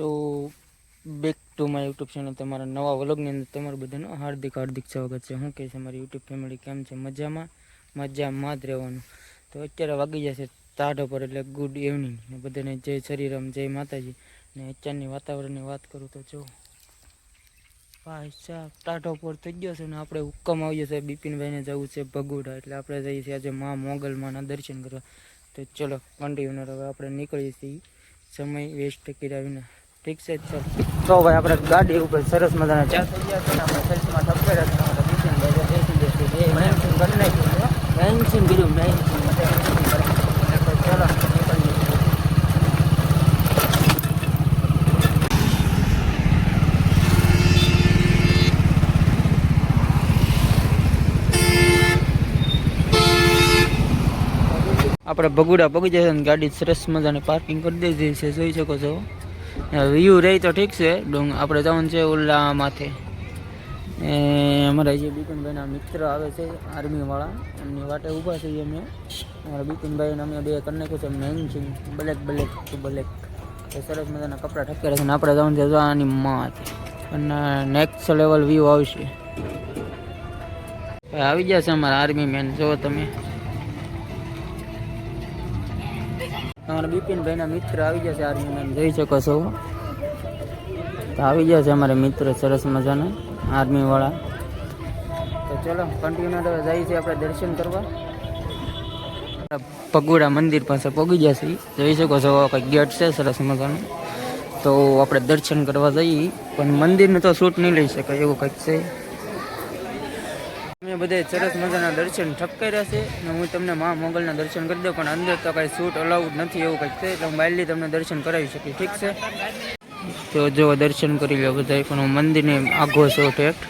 તો back to my YouTube channel તમારા નવા વ્લોગની અંદર તમારું બધાનું હાર્દિક હાર્દિક સ્વાગત છે. શું કહે છે મારી યુટ્યુબ ફેમિલી કેમ છે? મજામાં? મજામાં જ રહેવાનું. તો અત્યારે વાગી જશે તાઢ પર એટલે ગુડ ઇવનિંગ ને બધાને જય શરીરમ જય માતાજી. ને અત્યારની વાતાવરણની વાત કરું તો જો, ભાઈ સાહેબ ટાઢો પર થઈ ગયો છે ને આપણે હુક્કમ આવી જશે. બિપિનભાઈને જવું છે ભગુડા, એટલે આપણે જઈએ છીએ આજે મા મોગલમાના દર્શન કરવા. તો ચલો કન્ટિન્યુઅર હવે આપણે નીકળીએ છીએ. સમય વેસ્ટ કર્યા વિના. ઠીક છે તો ભાઈ આપણે ગાડી ઉપર સરસ મજાના ચા થઈ ગયા છે આપણે સેલ્સમાં ઠપકેડા છે આપણે તો બેસી મેન્શન કર્યું મેન્શન ચલો આપણે ભગુડા પગી જશે ગાડી સરસ મજાની પાર્કિંગ કરી દીધી છે. જોઈ શકો છો. વ્યૂ રહી તો ઠીક છે. ડુંગ, આપણે જવાનું છે ઓલા માથે. એ અમારા જે બિપિનભાઈના મિત્ર આવે છે, આર્મીવાળા, એમની વાટે ઊભા છીએ અમે. અમારા બિપિનભાઈને અમે બે નાખ્યું છે મેન છે, બ્લેક બ્લેક બ્લેક. એ સરસ મજાના કપડાં ઠપકે છે અને આપણે જવાનું છે આની માથે. અને નેક્સ્ટ લેવલ વ્યૂ આવશે. આવી છે અમારા આર્મી મેન જો તમે. તમારા બિપિનભાઈના મિત્ર આવી ગયા છે મેન જોઈ શકો છો. તો આવી ગયા છે અમારા મિત્ર સરસ મજાના, આર્મીવાળા. તો ચલો કન્ટિન્યુ હવે જઈએ છીએ આપણે દર્શન કરવા. પગુડા મંદિર પાસે પગી ગયા છીએ. જોઈ શકો છો કંઈક ગેટ છે, સરસ મજાનું. તો આપણે દર્શન કરવા જઈએ, પણ મંદિરને તો શૂટ નહીં લઈ શકાય, એવું કંઈક છે. અમે બધે સરસ મજાના દર્શન ઠપકાર્યા છે ને હું તમને મા મોગલના દર્શન કરી દઉં, પણ અંદર તો કાંઈ શૂટ અલાઉડ નથી એવું કંઈક છે, એટલે હું બાયલી તમને દર્શન કરાવી શકીશ ઠીક છે? તો જો દર્શન કરી લો બધા પણ હું મંદિરને આઘો છો ઠેઠ,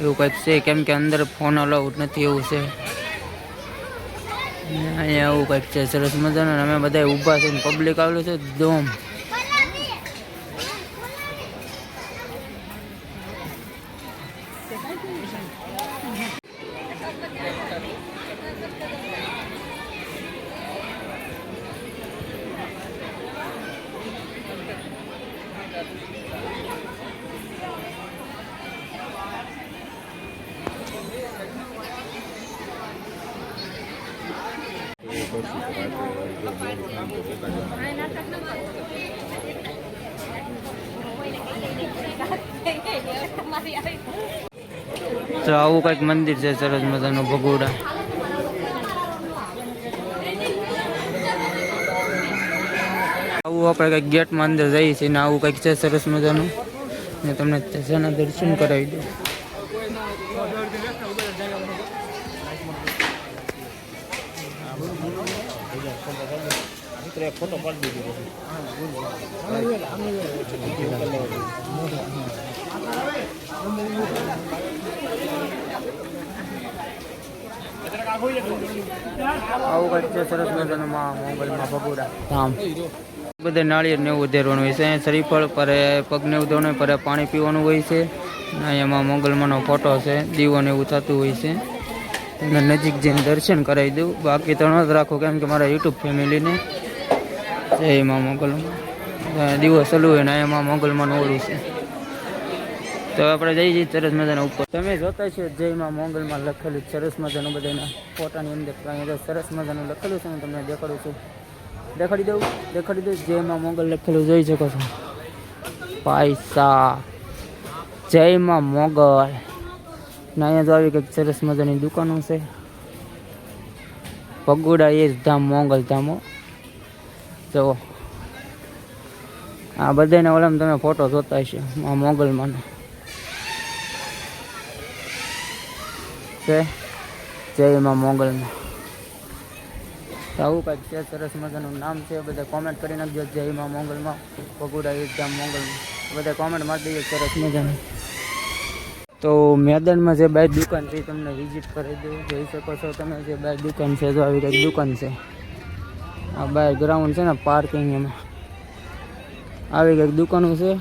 એવું કંઈક છે, કેમ કે અંદર ફોન અલાઉડ નથી એવું છે. અહીંયા આવું કંઈક છે, સરસ મજાનું અમે બધા ઊભા છે પબ્લિક આવેલું છે, દોમ. તો આવું કંઈક મંદિર છે સરસ મજાનું ભગોડા. આવું આપણે કંઈક ગેટમાં અંદર જઈએ છીએ ને આવું કંઈક છે સરસ મજાનું. ને તમને તેના દર્શન કરાવી દઉં. આવું કંઈક છે સરસ મજાનું માં મોબાઈલમાં ભગોડા. ધામ બધે નાળિયેર ને એવું ઉધેરવાનું હોય છે. અહીંયા શરીફળ પરે પગને ઉધરવાનું પરે પાણી પીવાનું હોય છે. અને એમાં મોગલમાંનો ફોટો છે. દીવો ને એવું થતું હોય છે. તમને નજીક જઈને દર્શન કરાવી દઉં. બાકી તણ જ રાખો કેમ કે મારા યુટ્યુબ ફેમિલીને જય માં મોગલમાં. દિવસ ચાલુ હોય ને એમાં મોગલમાંનું ઓળું છે. તો આપણે જઈ જઈએ સરસ મજાના ઉપર. તમે જોતા છો જય માં મોગલમાં લખેલું સરસ મજાનું બધાના ફોટાની અંદર અહીંયા સરસ મજાનું લખેલું છે હું તમને દેખાડું છું. દેખાડી દઉં દેખાડી દઉં. જય માં મોગલ લખેલું જોઈ શકો છો. પૈસા. જય માં મોગલ. ને અહીંયા તો આવી કંઈક સરસ મજાની દુકાનો છે. પગોડા એ જ ધામ મોગલ ધામો. જુઓ આ બધાને ઓલમ તમે ફોટો જોતા હશે, આ મોગલમાં છે જય માં મોગલમાં. આવું કાંઈક છે, સરસ મજાનું નામ છે, બધા કોમેન્ટ કરી નાખજો, જય માં મોગલમાં પગુડા એકદમ મોગલમાં. બધા કોમેન્ટ મારી દઈએ સરસ મજાનું. તો મેદાનમાં જે બાય દુકાન છે તમને વિઝિટ કરી દઉં જોઈ શકો છો તમે જે બાય દુકાન છે, જો આવી કંઈક દુકાન છે. આ બાર ગ્રાઉન્ડ છે ને પાર્કિંગ એમાં. આવી કંઈક દુકાનો છે.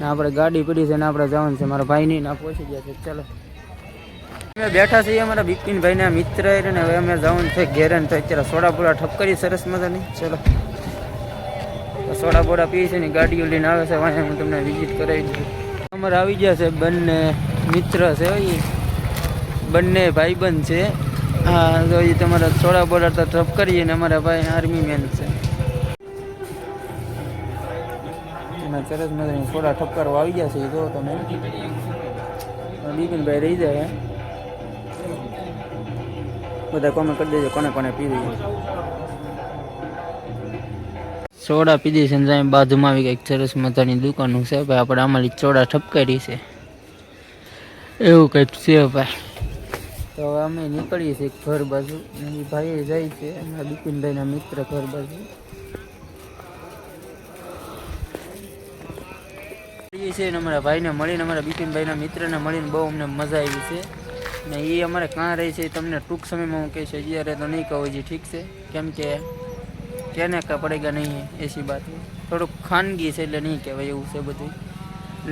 ને આપણે ગાડી પડી છે ને આપણે જવાનું છે. મારા ભાઈની ના પહોંચી ગયા છે. ચલો. અમે બેઠા છીએ અમારા બિપિનભાઈના મિત્ર ને હવે અમે જવાનું છે ઘેરે તો અત્યારે સોડા પૂરા ઠપ કરી સરસ મજાની. ચલો. સોડા બોડા પી છે ને ગાડીઓ લઈને આવે છે. વાંહે હું તમને વિઝિટ કરાવી દઉં અમારે આવી ગયા છે બંને મિત્ર છે ઈ. બંને ભાઈબંધ છે. હા તો એ તમારા સોડા બોડા તો ટ્રપ કરીએ ને અમારા ભાઈ આર્મી મેન છે. એના સરસ મજાની સોડા ઠપકારો આવી ગયા છે એ જો તમે. બિપિનભાઈ રહી જાય બધા કોમેન્ટ કરી દેજો, કોને કોને પીવી સોડા પીધી છે ને બાજુમાં આવી કંઈક સરસ મજાની દુકાનો છે, ભાઈ, આપણે આમાં સોડા ઠપકારી છે. એવું કંઈક છે, ભાઈ. તો હવે અમે નીકળીએ છીએ ઘર બાજુ. એ ભાઈએ જાય છે, એમના બિપિનભાઈના મિત્ર ઘર બાજુ. છે ને અમારા ભાઈને મળીને, અમારા બિપિનભાઈના મિત્રને મળીને બહુ અમને મજા આવી છે. ને એ અમારે કાં રહી છે તમને ટૂંક સમયમાં હું કહે છે અત્યારે તો નહીં કહું જે ઠીક છે. કેમ કે ક્યાં કા પડેગા નહીં એસી બાત થોડુંક ખાનગી છે એટલે નહીં કહેવાય એવું છે બધું.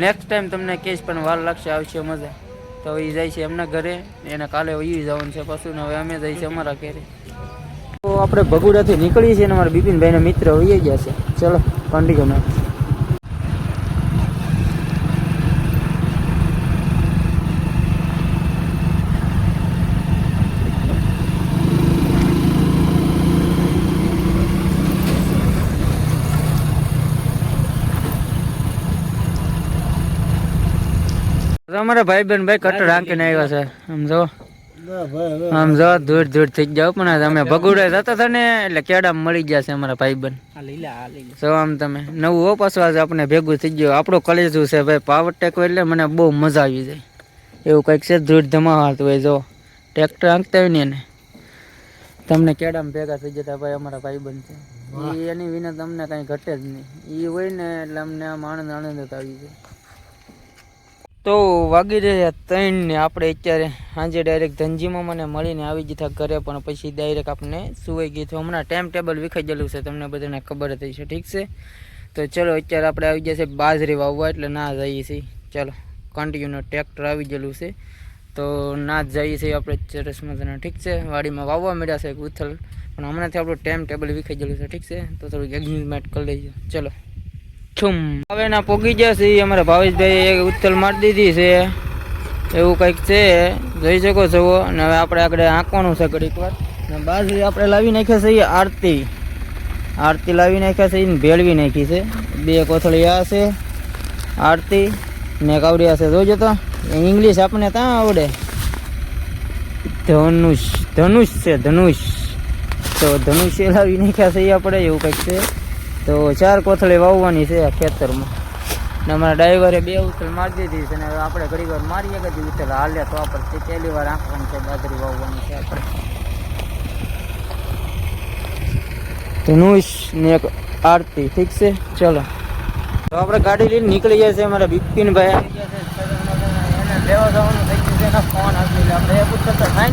નેક્સ્ટ ટાઈમ તમને કહીશ પણ વાર લાગશે, આવશે મજા. તો એ જાય છે એમના ઘરે. એને કાલે વહી જવાનું છે પાછું હવે અમે જઈએ છીએ અમારા ઘરે. તો આપણે ભગુડાથી નીકળીએ છીએ ને અમારા બિપિનભાઈના મિત્ર વહી ગયા છે. ચલો કંડિન્યુ અમારા ભાઈ બેન ભાઈ કટર હાંકીને આવ્યા છે. આમ જો આમ જો દૂર દૂર થઈ ગયા પણ અમે ભગુડે જતા હતા ને એટલે કેડા મળી ગયા છે અમારા ભાઈ બેન જો આમ તમે નવું હો પાછું આજે આપણે ભેગું થઈ ગયું. આપણું કલેજું છે ભાઈ પાવર ટેક હોય એટલે મને બહુ મજા આવી જાય. એવું કંઈક છે ધૂળ ધમાવાતું હોય જો. ટ્રેક્ટર હાંકતા હોય ને એને. તમને કેડામાં ભેગા થઈ જતા ભાઈ અમારા ભાઈ બન છે એની વિના તમને કાંઈ ઘટે જ નહીં. એ હોય ને એટલે અમને આમ આનંદ આનંદ જ આવી જાય. તો વાગી રહ્યા ત્રણ ને આપણે અત્યારે સાંજે ડાયરેક્ટ ધનજીમાં મને મળીને આવી જતા ઘરે, પણ પછી ડાયરેક્ટ આપણે સુવાઈ ગઈ. તો હમણાં ટાઈમ ટેબલ વિખાઈ ગયેલું છે, તમને બધાને ખબર થઈ છે ઠીક છે? તો ચલો, અત્યારે આપણે આવી જશે બાજરી વાવવા, એટલે ના જઈએ છીએ. ચલો કન્ટિન્યુનો ટ્રેક્ટર આવી ગયેલું છે. તો ના જ જઈએ છીએ આપણે સરસ મજાના ઠીક છે? વાડીમાં વાવવા મળ્યા છે ઉથલ, પણ હમણાંથી આપણું ટાઈમ ટેબલ વિખાઈ ગયેલું છે, ઠીક છે? તો થોડુંક એગ્રીમેન્ટ કરી લઈએ ચલો. છુમ હવે ના પોગી ગયા છે, ઈ અમારા ભાવેશભાઈ એક ઉત્તલ મારી દીધી છે. એવું કંઈક છે, જોઈ શકો છો. અને હવે આપણે આગળ આંકવાનું છે ઘડીક વાર. ને બાજરી આપણે લાવી નાખ્યા છે ઈ આરતી. આરતી લાવી નાખ્યા છે, ઈને ભેળવી નાખી છે. બે કોથળી આ છે, આરતી. ને કાવડિયા છે, જોજો તો. ઇંગ્લિશ આપણને ત્યાં આવડે. ધનુષ ધનુષ છે, ધનુષ. તો ધનુષ એ લાવી નાખ્યા છે ઈ આપણે, એવું કંઈક છે. તો ચાર કોથળી વાવવાની છે આ ખેતરમાં. ને અમારા ડ્રાઈવરે બે ઉથલ મારી દીધી છે ને હવે આપણે ઘડી વાર મારીએ કે ઉથલ હાલે તો આપણે પહેલી વાર આંકવાની છે બાજરી વાવવાની છે આપણે. ધનુષ ને એક આરતી ઠીક છે, ચલો. તો આપણે ગાડી લઈને નીકળી ગયા છે, અમારા બિપિનભાઈ આવી ગયા છે. એને લેવા જવાનું થઈ ગયું છે, એના ફોન આપી એટલે આપણે એક ઉત્તર તો થાય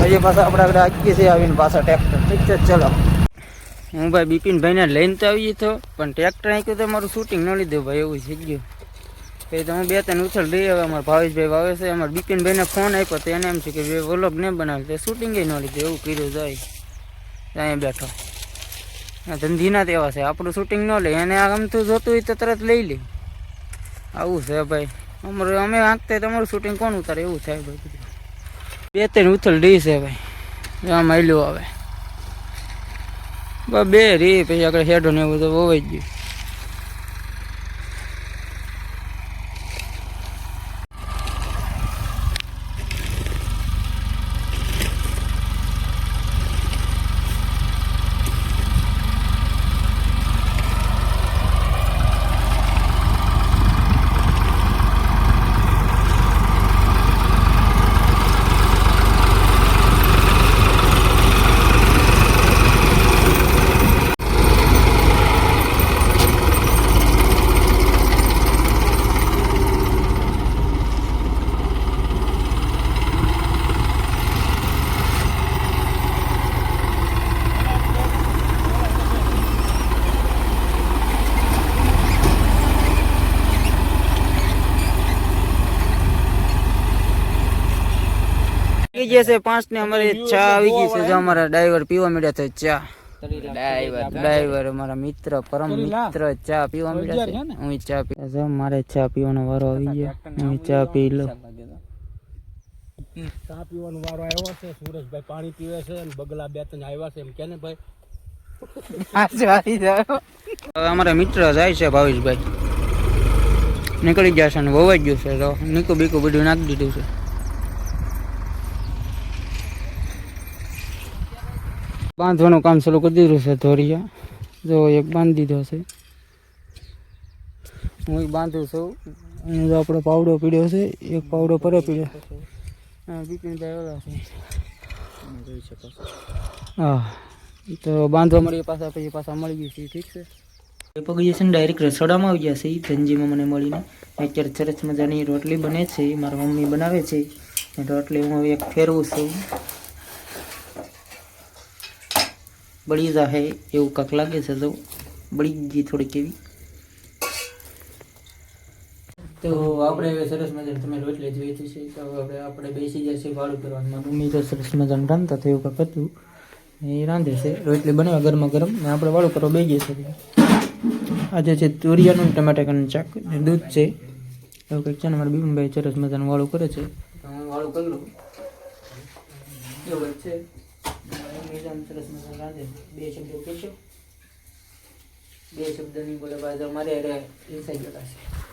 હજી પાછા આપણે આગળ આગી છે આવીને પાછા ટ્રેક્ટર ઠીક છે, ચલો. હું ભાઈ બિપિનભાઈને લઈને તો આવી તો, પણ ટ્રેક્ટર આંક્યું તો મારું શૂટિંગ ન લીધું ભાઈ, એવું થઈ ગયું. પછી તો હું બે ત્રણ ઉછળ લઈ આવ્યો, અમારા ભાવેશભાઈ વાવે છે, અમારા બિપિનભાઈને ફોન આપ્યો તો એને એમ છે કે બે વ્લોગ નહીં બનાવે, તો શૂટિંગ ન લીધું, એવું કર્યું જાય અહીંયા બેઠો. ધંધીના તેવા છે, આપણું શૂટિંગ ન લે, એને આમ તો જોતું હોય તો તરત લઈ લે. આવું છે ભાઈ. અમારું અમે આંકતા તમારું શૂટિંગ કોણ ઉતારે? એવું થાય ભાઈ. બે ત્રણ ઉથલ ડી છે ભાઈ. આમ આવેલું આવે. બે રી, પછી આગળ હેડો ને એવું તો વવાઈ ગયું. થઈ જે છે પાંચ ને અમારે ચા આવી ગઈ છે જો અમારા ડ્રાઈવર પીવા મળ્યા છે ચા. ડ્રાઈવર અમારા મિત્ર પરમ મિત્ર ચા પીવા મળ્યા છે. હું ચા પી જો મારે ચા પીવાનો વારો આવી ગયો. હું ચા પી લઉં. ચા પીવાનો વારો આવ્યો છે સુરેશભાઈ પાણી પીવે છે અને બગલા બે ત્રણ આવ્યા છે એમ કે ને ભાઈ? અમારા મિત્ર જાય છે ભાવેશભાઈ. નીકળી જશે ને વવાઈ ગયું છે તો નીકું બીકું બધું નાખી દીધું છે. બાંધવાનું કામ ચાલુ કરી દીધું છે ધોરિયા જો એક બાંધી દીધો છે. હું એક બાંધું છું. અહીં જો આપણો પાવડો પીડ્યો છે, એક પાવડો પરે પીડ્યો બિપિનભાઈ ઓલા છે. હા તો બાંધવા મળીએ પાછા, પછી પાછા મળી ગયું છે, ઠીક છે? એ પગી જશે ને ડાયરેક્ટ રસોડામાં આવી છે ધનજીમાં મને મળીને. અત્યારે સરસ મજાની રોટલી બને છે, મારા મમ્મી બનાવે છે. રોટલી હું એક ફેરવું છું. બળી જાહે એવું કાંક લાગે છે તો બળી ગઈ થોડીક એવી. તો આપણે હવે સરસ મજાની તમે રોટલી જોઈ છે તો હવે આપણે બેસી જશે વાળું કરવાનું. મમ્મી તો સરસ મજાનું રાંધતા થયું કાંક હતું. એ રાંધે છે રોટલી બનાવે ગરમા ગરમ ને આપણે વાળું કરવા બે જશે આજે છે તુરિયાનું ને ચાક ને દૂધ છે એવું કંઈક છે ને મારા બીમભાઈ સરસ મજાનું વાળું કરે છે. હું વાળું કરી લઉં. એવું છે. મારી સરસ મજાનું રાંધે બે શબ્દો કહેશો બે શબ્દની બોલે બાદ અમારે ઇન્સાઈડ જતા છે.